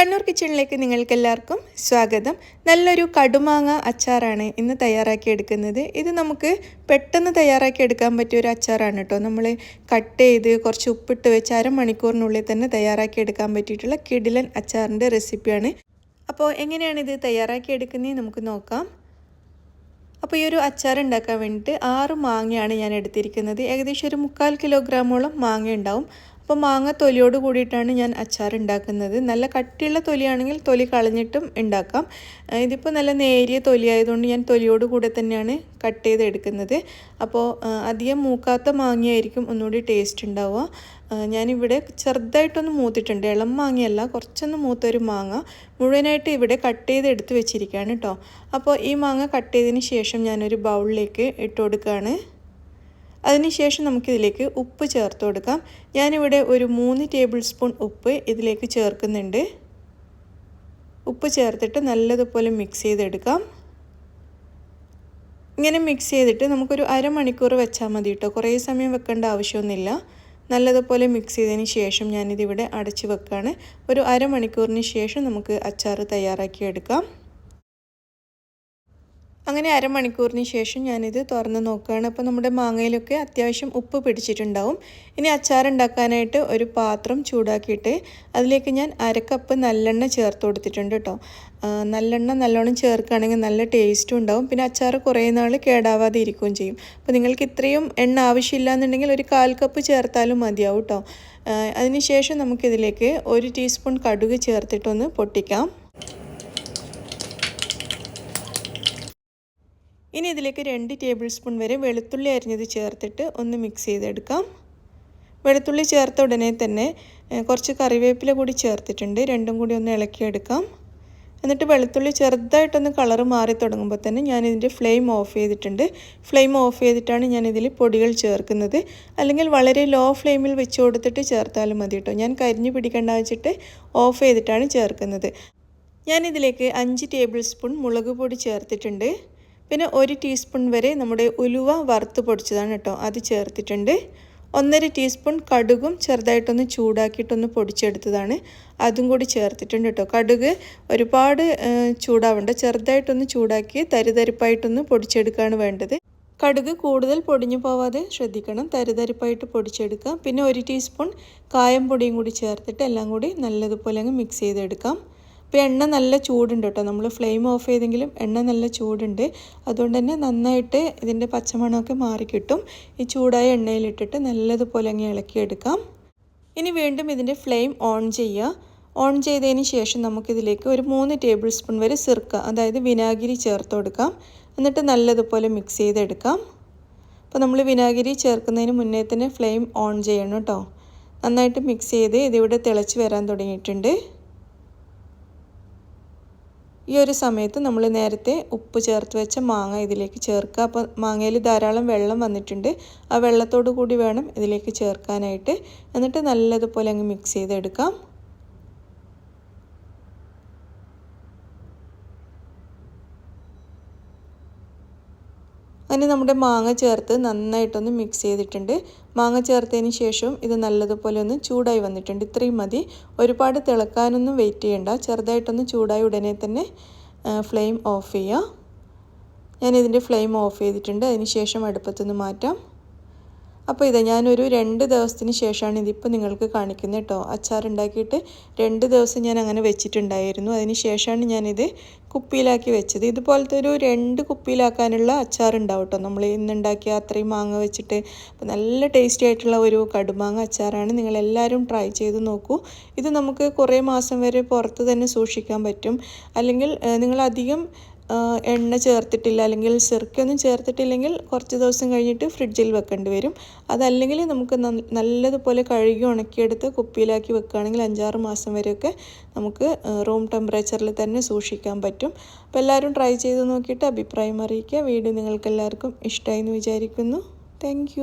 കണ്ണൂർ കിച്ചണിലേക്ക് നിങ്ങൾക്ക് എല്ലാവർക്കും സ്വാഗതം. നല്ലൊരു കടുമാങ്ങ അച്ചാറാണ് ഇന്ന് തയ്യാറാക്കി എടുക്കുന്നത് ഇത് നമുക്ക് പെട്ടെന്ന് തയ്യാറാക്കി എടുക്കാൻ പറ്റിയ ഒരു അച്ചാറാണ് കേട്ടോ. നമ്മൾ കട്ട് ചെയ്ത് കുറച്ച് ഉപ്പിട്ട് വെച്ച് അരമണിക്കൂറിനുള്ളിൽ തന്നെ തയ്യാറാക്കി എടുക്കാൻ പറ്റിയിട്ടുള്ള കിടിലൻ അച്ചാറിന്റെ റെസിപ്പിയാണ്. അപ്പോൾ എങ്ങനെയാണ് ഇത് തയ്യാറാക്കി എടുക്കുന്നത് നമുക്ക് നോക്കാം. അപ്പോൾ ഈ ഒരു അച്ചാർ ഉണ്ടാക്കാൻ വേണ്ടിയിട്ട് ആറ് മാങ്ങയാണ് ഞാൻ എടുത്തിരിക്കുന്നത്. ഏകദേശം ഒരു മുക്കാൽ കിലോഗ്രാമോളം മാങ്ങ ഉണ്ടാവും. അപ്പോൾ മാങ്ങ തൊലിയോട് കൂടിയിട്ടാണ് ഞാൻ അച്ചാർ ഉണ്ടാക്കുന്നത്. നല്ല കട്ടിയുള്ള തൊലിയാണെങ്കിൽ തൊലി കളഞ്ഞിട്ടും ഉണ്ടാക്കാം. ഇതിപ്പോൾ നല്ല നേരിയ തൊലി ആയതുകൊണ്ട് ഞാൻ തൊലിയോട് കൂടെ തന്നെയാണ് കട്ട് ചെയ്ത് എടുക്കുന്നത് അപ്പോൾ അധികം മൂക്കാത്ത മാങ്ങയായിരിക്കും ഒന്നുകൂടി ടേസ്റ്റ് ഉണ്ടാവുക. ഞാനിവിടെ ചെറുതായിട്ടൊന്ന് മൂത്തിട്ടുണ്ട്. ഇളം മാങ്ങയല്ല കുറച്ചൊന്ന് മൂത്തൊരു മാങ്ങ മുഴുവനായിട്ട് ഇവിടെ കട്ട് ചെയ്ത് എടുത്ത് വെച്ചിരിക്കുകയാണ് കേട്ടോ അപ്പോൾ ഈ മാങ്ങ കട്ട് ചെയ്തതിന് ശേഷം ഞാനൊരു ബൗളിലേക്ക് ഇട്ട് കൊടുക്കുകയാണ്. അതിനുശേഷം നമുക്കിതിലേക്ക് ഉപ്പ് ചേർത്ത് കൊടുക്കാം. ഞാനിവിടെ ഒരു മൂന്ന് ടേബിൾ സ്പൂൺ ഉപ്പ് ഇതിലേക്ക് ചേർക്കുന്നുണ്ട്. ഉപ്പ് ചേർത്തിട്ട് നല്ലതുപോലെ മിക്സ് ചെയ്തെടുക്കാം. ഇങ്ങനെ മിക്സ് ചെയ്തിട്ട് നമുക്കൊരു അരമണിക്കൂർ വെച്ചാൽ മതി കേട്ടോ കുറേ സമയം വെക്കേണ്ട ആവശ്യമൊന്നുമില്ല. നല്ലതുപോലെ മിക്സ് ചെയ്തതിന് ശേഷം ഞാനിതിവിടെ അടച്ച് വെക്കുകയാണ് ഒരു അരമണിക്കൂറിന് ശേഷം നമുക്ക് അച്ചാർ തയ്യാറാക്കി എടുക്കാം അങ്ങനെ അരമണിക്കൂറിന് ശേഷം ഞാനിത് തുറന്ന് നോക്കുകയാണ്. അപ്പോൾ നമ്മുടെ മാങ്ങയിലൊക്കെ അത്യാവശ്യം ഉപ്പ് പിടിച്ചിട്ടുണ്ടാവും. ഇനി അച്ചാർ ഉണ്ടാക്കാനായിട്ട് ഒരു പാത്രം ചൂടാക്കിയിട്ട് അതിലേക്ക് ഞാൻ അരക്കപ്പ് നല്ലെണ്ണ ചേർത്ത് കൊടുത്തിട്ടുണ്ട് കേട്ടോ. നല്ലെണ്ണ നല്ലോണം ചേർക്കുകയാണെങ്കിൽ നല്ല ടേസ്റ്റും ഉണ്ടാവും. പിന്നെ അച്ചാർ കുറേ നാൾ കേടാവാതെ ഇരിക്കുകയും ചെയ്യും. അപ്പോൾ നിങ്ങൾക്ക് ഇത്രയും എണ്ണ ആവശ്യമില്ല എന്നുണ്ടെങ്കിൽ ഒരു കാൽ കപ്പ് ചേർത്താലും മതിയാവും കേട്ടോ. അതിനുശേഷം നമുക്കിതിലേക്ക് ഒരു ടീസ്പൂൺ കടുക് ചേർത്തിട്ടൊന്ന് പൊട്ടിക്കാം. ഇനി ഇതിലേക്ക് രണ്ട് ടേബിൾ സ്പൂൺ വരെ വെളുത്തുള്ളി അരിഞ്ഞത് ചേർത്തിട്ട് ഒന്ന് മിക്സ് ചെയ്തെടുക്കാം. വെളുത്തുള്ളി ചേർത്ത ഉടനെ തന്നെ കുറച്ച് കറിവേപ്പില കൂടി ചേർത്തിട്ടുണ്ട്. രണ്ടും കൂടി ഒന്ന് ഇളക്കിയെടുക്കാം. എന്നിട്ട് വെളുത്തുള്ളി ചെറുതായിട്ടൊന്ന് കളറ് മാറി തുടങ്ങുമ്പോൾ തന്നെ ഞാനിതിന്റെ ഫ്ലെയിം ഓഫ് ചെയ്തിട്ടുണ്ട്. ഫ്ലെയിം ഓഫ് ചെയ്തിട്ടാണ് ഞാനിതിൽ പൊടികൾ ചേർക്കുന്നത്. അല്ലെങ്കിൽ വളരെ ലോ ഫ്ലെയിമിൽ വെച്ച് കൊടുത്തിട്ട് ചേർത്താലും മതി കേട്ടോ ഞാൻ കരിഞ്ഞു പിടിക്കേണ്ട വെച്ചിട്ട് ഓഫ് ചെയ്തിട്ടാണ് ചേർക്കുന്നത്. ഞാനിതിലേക്ക് അഞ്ച് ടേബിൾ സ്പൂൺ മുളക് പൊടി ചേർത്തിട്ടുണ്ട്. പിന്നെ ഒരു ടീസ്പൂൺ വരെ നമ്മുടെ ഉലുവ വറുത്ത് പൊടിച്ചതാണ് കേട്ടോ. അത് ചേർത്തിട്ടുണ്ട്. ഒന്നര ടീസ്പൂൺ കടുകും ചെറുതായിട്ടൊന്ന് ചൂടാക്കിയിട്ടൊന്ന് പൊടിച്ചെടുത്തതാണ്. അതും കൂടി ചേർത്തിട്ടുണ്ട് കേട്ടോ. കടുക് ഒരുപാട് ചൂടാവണ്ട. ചെറുതായിട്ടൊന്ന് ചൂടാക്കി തരിതരിപ്പായിട്ടൊന്ന് പൊടിച്ചെടുക്കുകയാണ് വേണ്ടത്. കടുക് കൂടുതൽ പൊടിഞ്ഞു പോവാതെ ശ്രദ്ധിക്കണം. തരിതരിപ്പായിട്ട് പൊടിച്ചെടുക്കാം. പിന്നെ ഒരു ടീസ്പൂൺ കായം പൊടിയും കൂടി ചേർത്തിട്ട് എല്ലാം കൂടി നല്ലതുപോലെ അങ്ങ് മിക്സ് ചെയ്തെടുക്കാം. ഇപ്പോൾ എണ്ണ നല്ല ചൂടുണ്ട് കേട്ടോ. നമ്മൾ ഫ്ലെയിം ഓഫ് ചെയ്തെങ്കിലും എണ്ണ നല്ല ചൂടുണ്ട്. അതുകൊണ്ട് തന്നെ നന്നായിട്ട് ഇതിന്റെ പച്ചമണമൊക്കെ മാറിക്കിട്ടും ഈ ചൂടായ എണ്ണയിലിട്ടിട്ട് നല്ലതുപോലെ അങ്ങ് ഇളക്കിയെടുക്കാം. ഇനി വീണ്ടും ഇതിന്റെ ഫ്ലെയിം ഓൺ ചെയ്യുക. ഓൺ ചെയ്തതിന് ശേഷം നമുക്കിതിലേക്ക് ഒരു മൂന്ന് ടേബിൾ സ്പൂൺ വരെ സിർക്ക അതായത് വിനാഗിരി ചേർത്ത് കൊടുക്കാം. എന്നിട്ട് നല്ലതുപോലെ മിക്സ് ചെയ്തെടുക്കാം. അപ്പോൾ നമ്മൾ വിനാഗിരി ചേർക്കുന്നതിന് മുന്നേ തന്നെ ഫ്ലെയിം ഓൺ ചെയ്യണം കേട്ടോ. നന്നായിട്ട് മിക്സ് ചെയ്ത് ഇതിവിടെ തിളച്ച് വരാൻ തുടങ്ങിയിട്ടുണ്ട്. ഈ ഒരു സമയത്ത് നമ്മൾ നേരത്തെ ഉപ്പ് ചേർത്ത് വെച്ച മാങ്ങ ഇതിലേക്ക് ചേർക്കുക. അപ്പോൾ മാങ്ങയിൽ ധാരാളം വെള്ളം വന്നിട്ടുണ്ട്. ആ വെള്ളത്തോടു കൂടി വേണം ഇതിലേക്ക് ചേർക്കാനായിട്ട്. എന്നിട്ട് നല്ലതുപോലെ അങ്ങ് മിക്സ് ചെയ്തെടുക്കാം. അങ്ങനെ നമ്മുടെ മാങ്ങ ചേർത്ത് നന്നായിട്ടൊന്ന് മിക്സ് ചെയ്തിട്ടുണ്ട്. മാങ്ങ ചേർത്തതിന് ശേഷം ഇത് നല്ലതുപോലെ ഒന്ന് ചൂടായി വന്നിട്ടുണ്ട്. ഇത്രയും മതി. ഒരുപാട് തിളക്കാനൊന്നും വെയിറ്റ് ചെയ്യണ്ട. ചെറുതായിട്ടൊന്ന് ചൂടായി ഉടനെ തന്നെ ഫ്ലെയിം ഓഫ് ചെയ്യുക ഞാനിതിന്റെ ഫ്ലെയിം ഓഫ് ചെയ്തിട്ടുണ്ട്. അതിന് ശേഷം അടുപ്പത്തുനിന്ന് മാറ്റാം. അപ്പോൾ ഇത് ഞാനൊരു രണ്ട് ദിവസത്തിന് ശേഷമാണ് ഇതിപ്പോൾ നിങ്ങൾക്ക് കാണിക്കുന്നത് കേട്ടോ. അച്ചാർ ഉണ്ടാക്കിയിട്ട് രണ്ട് ദിവസം ഞാൻ അങ്ങനെ വെച്ചിട്ടുണ്ടായിരുന്നു. അതിന് ശേഷമാണ് ഞാനിത് കുപ്പിയിലാക്കി വെച്ചത്. ഇതുപോലത്തെ ഒരു രണ്ട് കുപ്പിയിലാക്കാനുള്ള അച്ചാറുണ്ടാവും കേട്ടോ നമ്മൾ ഇന്നുണ്ടാക്കിയ അത്രയും മാങ്ങ വെച്ചിട്ട് അപ്പോൾ നല്ല ടേസ്റ്റി ആയിട്ടുള്ള ഒരു കടുമാങ്ങ അച്ചാറാണ്. നിങ്ങളെല്ലാവരും ട്രൈ ചെയ്ത് നോക്കൂ. ഇത് നമുക്ക് കുറേ മാസം വരെ പുറത്ത് തന്നെ സൂക്ഷിക്കാൻ പറ്റും. അല്ലെങ്കിൽ നിങ്ങളധികം എണ്ണ ചേർത്തിട്ടില്ല അല്ലെങ്കിൽ സിറക്കൊന്നും ചേർത്തിട്ടില്ലെങ്കിൽ കുറച്ച് ദിവസം കഴിഞ്ഞിട്ട് ഫ്രിഡ്ജിൽ വെക്കേണ്ടി വരും. അതല്ലെങ്കിൽ നമുക്ക് നല്ലതുപോലെ കഴുകി ഉണക്കിയെടുത്ത് കുപ്പിയിലാക്കി വെക്കുകയാണെങ്കിൽ അഞ്ചാറ് മാസം വരെയൊക്കെ നമുക്ക് റൂം ടെമ്പറേച്ചറിൽ തന്നെ സൂക്ഷിക്കാൻ പറ്റും. അപ്പോൾ എല്ലാവരും ട്രൈ ചെയ്ത് നോക്കിയിട്ട് അഭിപ്രായം അറിയിക്കുക. വീഡിയോ നിങ്ങൾക്കെല്ലാവർക്കും ഇഷ്ടമായി എന്ന് വിചാരിക്കുന്നു. താങ്ക്